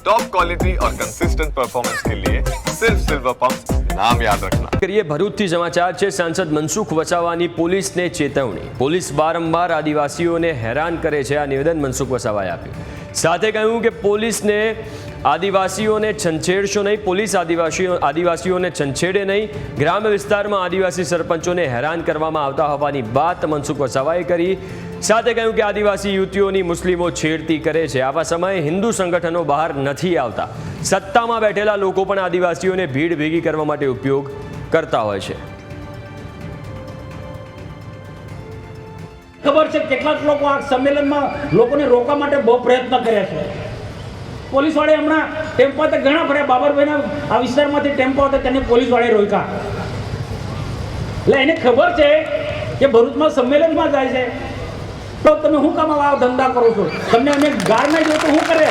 Top quality और consistent performance के लिए सिर्फ सिल्वर पंप नाम याद रखना કરીએ ભરૂચથી સમાચાર છે સાંસદ મનસુખ વસાવાની પોલીસને ચેતવણી પોલીસ વારંવાર આદિવાસીઓને હેરાન કરે છે આ નિવેદન મનસુખ વસાવાએ આપ્યું સાથે કહ્યું કે પોલીસને આદિવાસીઓને છંછેડશો નહીં પોલીસ આદિવાસીઓ આદિવાસીઓને છંછેડે નહીં ગ્રામ્ય વિસ્તારમાં આદિવાસી સરપંચોને હેરાન કરવામાં આવતા હોવાની વાત મનસુખ વસાવાએ કરી સાથે કહ્યું કે આદિવાસી યુવતીઓની મુસ્લિમો છેડતી કરે છે. આવા સમયે હિન્દુ સંગઠનો બહાર નથી આવતા. સત્તામાં બેઠેલા લોકો પણ આદિવાસીઓને ભીડ ભેગી કરવા માટે ઉપયોગ કરતા હોય છે. ખબર છે કેટલાક લોકો આ સંમેલનમાં લોકોને રોકવા માટે બહુ પ્રયત્ન કર્યા છે. પોલીસ વાળે હમણાં ટેમ્પો તો ઘણા ફર્યા બાબરભાઈના આ વિસ્તારમાંથી ટેમ્પો હતો, તેને પોલીસ વાળે રોક્યા. એટલે એને ખબર છે કે ભરૂચમાં સંમેલનમાં જાય છે. તો તમે શું કામ આવા ધંધા કરો છો? તમને અમે ગાર નહીં દો તો શું કરે?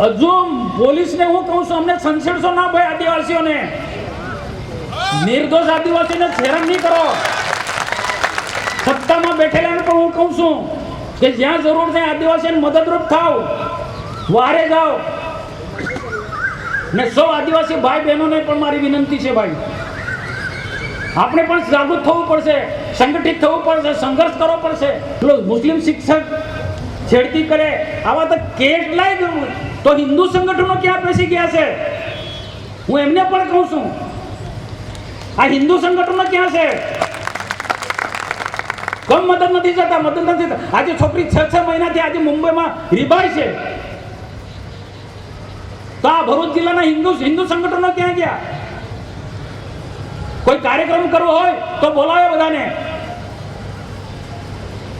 હજુ પોલીસને હું કહું છું, અમને સંસેડશો ના ભાઈ આદિવાસીઓને. નિર્દોષ આદિવાસીને હેરાન નહીં કરો. સત્તામાં બેઠેલાને પણ હું કહું છું કે જ્યાં જરૂર છે આદિવાસીને મદદરૂપ થાવ. વારે જાઓ. ને સૌ આદિવાસી ભાઈ બહેનોને પણ મારી વિનંતી છે ભાઈ. આપણે પણ જાગૃત થવું પડશે, સંગઠિત થવું પડશે, સંઘર્ષ કરવો પડશે. મુસ્લિમ શિક્ષક છેડતી કરે, આવા તો કેટલાય તો હિન્દુ સંગઠનો ક્યાં બેસી ગયા છે? હું એમને પણ કહું છું. આ હિન્દુ સંગઠનો ક્યાં છે? કોણ મદદ નથી જતા મદદ નથી થતા આજે છોકરી છ છ મહિનાથી આજે મુંબઈમાં રીબાય છે. તો આ ભરૂચ જિલ્લાના હિન્દુ હિન્દુ સંગઠનો ક્યાં ગયા? કોઈ કાર્યક્રમ કરવો હોય તો બોલાવે બધાને.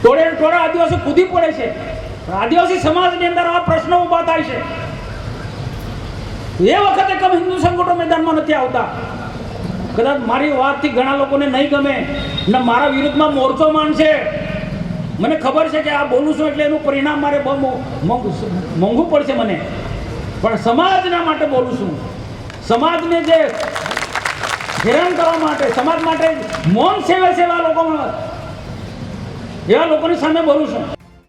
ટોળે ટોળે આદિવાસી કૂદી પડે છે. આદિવાસી સમાજની અંદર આ પ્રશ્નો ઊભા થાય છે. એ વખતે કમ હિન્દુ સંગઠનો મેદાનમાં નથી આવતા. કદાચ મારી વાતથી ઘણા લોકોને નહીં ગમે ને મારા વિરુદ્ધમાં મોરચો માનશે મને ખબર છે કે આ બોલું છું એટલે એનું પરિણામ મારે બહુ મોંઘું પડશે મને. પણ સમાજના માટે બોલું છું. સમાજને જે હેરાન કરવા માટે સમાજ માટે મૌન સેવા સેવા લોકો એવા લોકોની સામે બોલું છું.